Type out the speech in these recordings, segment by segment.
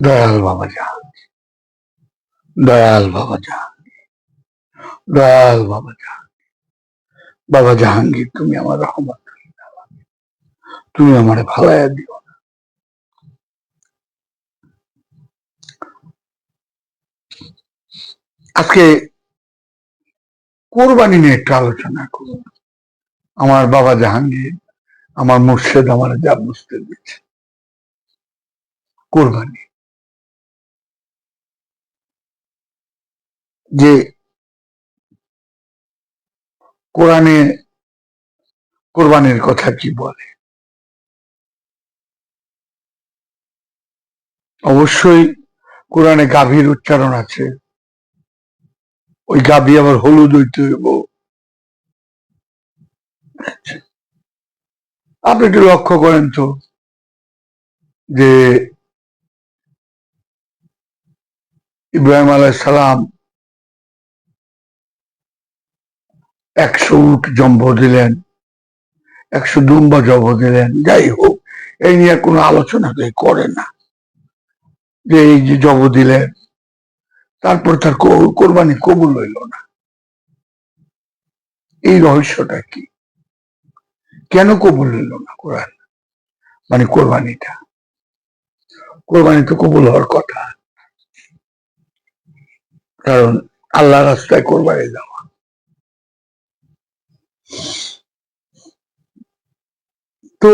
দয়াল বাবা জাহাঙ্গীর দয়াল বাবা জাহাঙ্গীর দয়াল বাবা জাহাঙ্গীর বাবা জাহাঙ্গীর, তুমি আমার রহমত তুমি আমার ভালাইয়া দিও। আজকে কোরবানি নিয়ে একটু আলোচনা করব। আমার বাবা জাহাঙ্গীর, আমার মুর্শেদ আমার যা বুঝতে দিচ্ছে কোরবানি। যে কোরআনে কোরবানির কথা কি বলে? অবশ্যই কোরআনে গাভীর উচ্চারণ আছে। ওই গাভী আবার হলুদ হইতে হইব। আপনি একটু লক্ষ্য করেন তো যে ইব্রাহিম আলাহ সালাম একশো উট জম্ব দিলেন, একশো দুম্বা জব দিলেন। যাই হোক, এই নিয়ে কোনো আলোচনা কেউ করে না যে এই যে জব দিলেন, তারপর তার কোরবানি কবুল হইল না। এই রহস্যটা কি? কেন কবুল হইল না কোরআন? মানে কোরবানিটা। কোরবানি তো কবুল হওয়ার কথা। কারণ আল্লাহ রাস্তায় কোরবানি দেওয়া। তো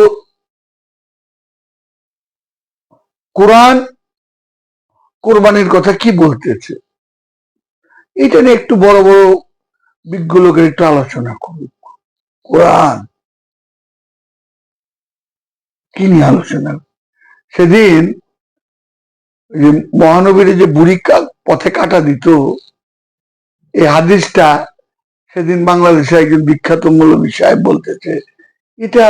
কোরআন কোরবানির কথা কি বলতেছে? এটা নিয়ে একটু বড় বড় বিজ্ঞ লোকের একটু আলোচনা করুক। কোরআন কি নিয়ে আলোচনা? সেদিন যে মহানবীর যে বুড়ি পথে কাটা দিত, এই হাদিসটা সেদিন বাংলাদেশে একজন বিখ্যাত মৌলবী সাহেব বলতেছে, এটা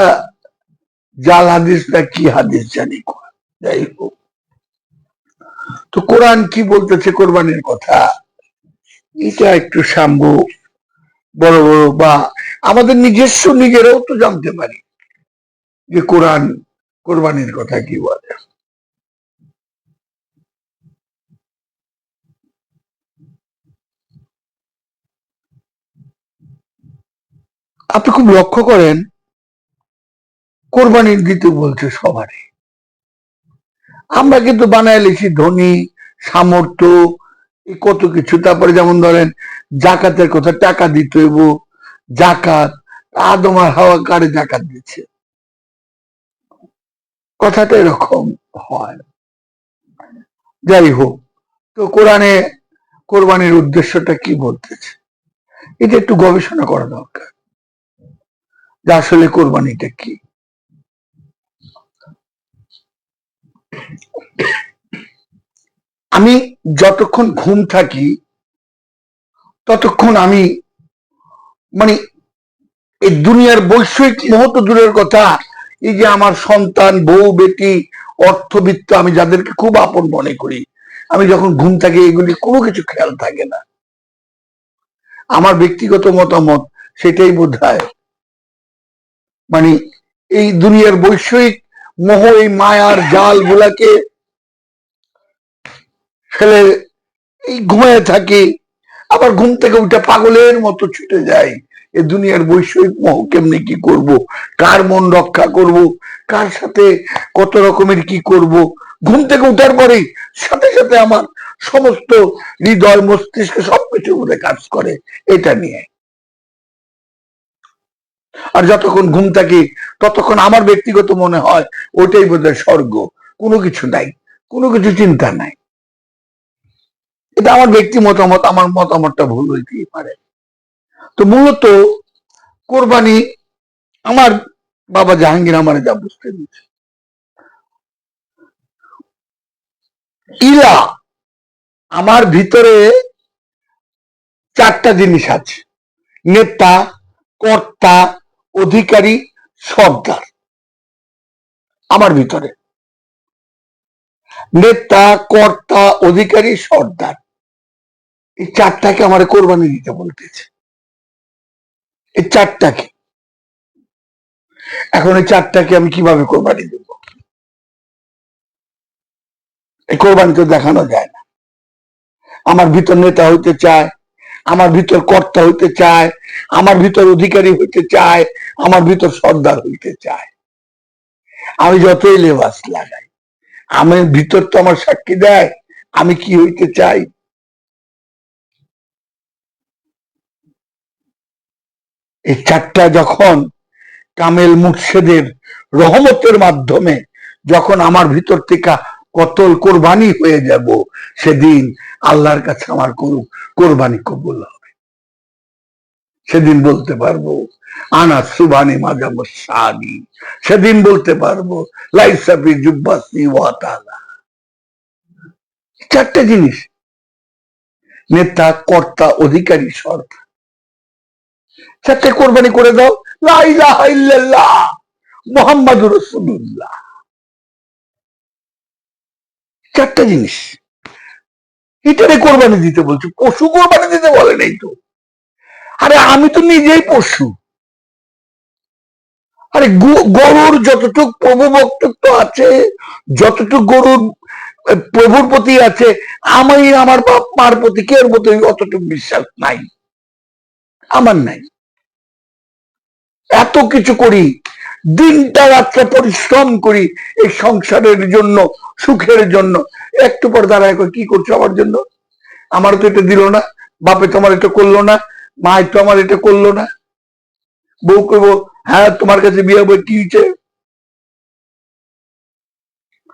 জাল হাদিস না কি হাদিস জানি যাই হোক। তো কোরআন কি বলতেছে কোরবানির কথা? এটা একটু সাম্য বড় বড় বা আমাদের নিজস্ব নিজেরাও তো জানতে পারি যে কোরআন কোরবানির কথা কি বলে। আপনি খুব লক্ষ্য করেন, কোরবানির দিতে বলছে সবারই। আমরা কিন্তু বানায় লিখি ধনী, সামর্থ্য কত কিছু। তারপরে যেমন ধরেন, জাকাতের কথা টাকা দিতে হইব, জাকাত, আদম আর হাওয়া কারে জাকাত দিচ্ছে? কথাটা এরকম হয়। যাই হোক, তো কোরআনে কোরবানির উদ্দেশ্যটা কি বলতেছে? এটা একটু গবেষণা করা দরকার। যে আসলে কোরবানিটা কি? আমি যতক্ষণ ঘুম থাকি, ততক্ষণ আমি মানে এই দুনিয়ার বৈষয়িক মহত্ব দূরের কথা, এই যে আমার সন্তান, বউ, বেটি, অর্থবিত্ত, আমি যাদেরকে খুব আপন মনে করি, আমি যখন ঘুম থাকি, এগুলি কোনো কিছু খেয়াল থাকে না। আমার ব্যক্তিগত মতামত সেটাই বোধ মানে এই দুনিয়ার বৈষয়িক মোহ, এই মায়ার জাল গুলাকে ফেলে এই ঘুমায় থাকি, আবার ঘুম থেকে উঠে পাগলের মতো ছুটে যাই। এ দুনিয়ার বৈষয়িক মোহ কেমনি কি করব? কার মন রক্ষা করব? কার সাথে কত রকমের কি করব? ঘুম থেকে উঠার পরেই সাথে সাথে আমার সমস্ত হৃদয় মস্তিষ্ক সবকিছু মধ্যে কাজ করে, এটা নিয়ে। আর যতক্ষণ ঘুম থাকি, ততক্ষণ আমার ব্যক্তিগত মনে হয় ওটাই বোধহয় স্বর্গ। কোনো কিছু নাই, কোনো কিছু চিন্তা নাই। এটা আমার ব্যক্তি মতামত, আমার মতামতটা ভুল হইতেই পারে। তো মূলত কোরবানি আমার বাবা জাহাঙ্গীর আমার যা বুঝতে দিচ্ছে ইলা, আমার ভিতরে চারটা জিনিস আছে। নেতা, কর্তা অধিকারী সর্দার আমার ভিতরে। নেতা, কর্তা, অধিকারী, সর্দার, এই চারটাকে আমার কোরবানি দিতে বলতেছে। এই চারটাকে। এখন এই চারটাকে আমি কীভাবে কোরবানি দেব? এই কোরবানি তো দেখানো যায় না। আমার ভিতর নেতা হইতে চায় আমার ভিতর কর্তা হইতে চায়, আমার ভিতর অধিকারী হইতে চায়, আমার ভিতর সর্দার হইতে চায়। আমি যতই লেবাস লাগাই আমার ভিতর তো আমার সাক্ষী দেয়, আমি কি হইতে চাই? এই চারটা যখন কামেল মুর্শেদের রহমতের মাধ্যমে, যখন আমার ভিতর থেকে কতল কোরবানি হয়ে যাব সেদিন আল্লাহর কাছে আমার করু কোরবানি কবুল হবে। সেদিন বলতে পারব, আনা সুবানি মাজাম সাদি সেদিন বলতে পারব লাইসাফি জুব্বাসি ওয়াতালা চারটা জিনিস। নেতা, কর্তা, অধিকারী, সরকার। চারটে কোরবানি করে দাও। লাইলাহা ইল্লাল্লাহ। মোহাম্মদুর রসুল্লাহ চারটা জিনিস। এটারে কোরবানি দিতে বলছি, পশু কোরবানি দিতে বলে নাই তো। আরে আমি তো নিজেই পশু। আরে গরুর যতটুক প্রভু ভক্তত্ব আছে, যতটুক গরুর প্রভুর প্রতি আছে, আমি আমার বাপ মার প্রতি কেউ মতো অতটুকু বিশ্বাস নাই? আমার নাই। এত কিছু করি দিনটা রাত্রে পরিশ্রম করি এই সংসারের জন্য, সুখের জন্য। একটু পর দাঁড়ায় কি করছ আমার জন্য? আমার তো এটা দিল না, বাপে তোমার এটা করল না মা তো আমার এটা করল না। বউ করব হ্যাঁ তোমার কাছে বিয়ে হবে, কি হয়েছে?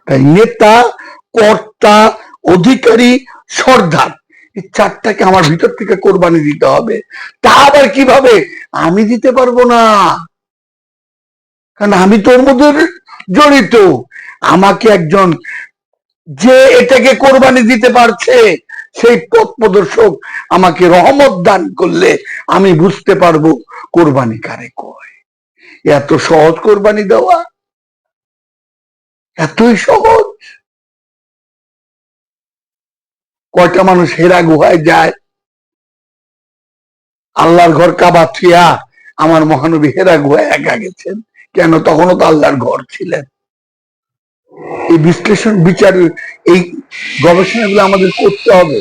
তাই নেতা, কর্তা, অধিকারী, সর্দার, এই চারটাকে আমার ভিতর থেকে কোরবানি দিতে হবে। তা আবার কীভাবে? আমি দিতে পারব না। কারণ আমি তোর মধ্যে জড়িত। আমাকে একজন যে এটাকে কোরবানি দিতে পারছে, সেই পথ প্রদর্শক আমাকে রহমত দান করলে আমি বুঝতে পারব কোরবানি কারে কয়। এত সহজ কোরবানি দেওয়া? এতই সহজ? কয়টা মানুষ হেরা গুহায় যায়? আল্লাহর ঘর কাবা থিয়া, আমার মহানবী হেরা গুহায় একা গেছেন। কেন তখনও তো আল্লাহর ঘর ছিলেন? এই বিশ্লেষণ বিচার এই গবেষণাগুলো আমাদের করতে হবে।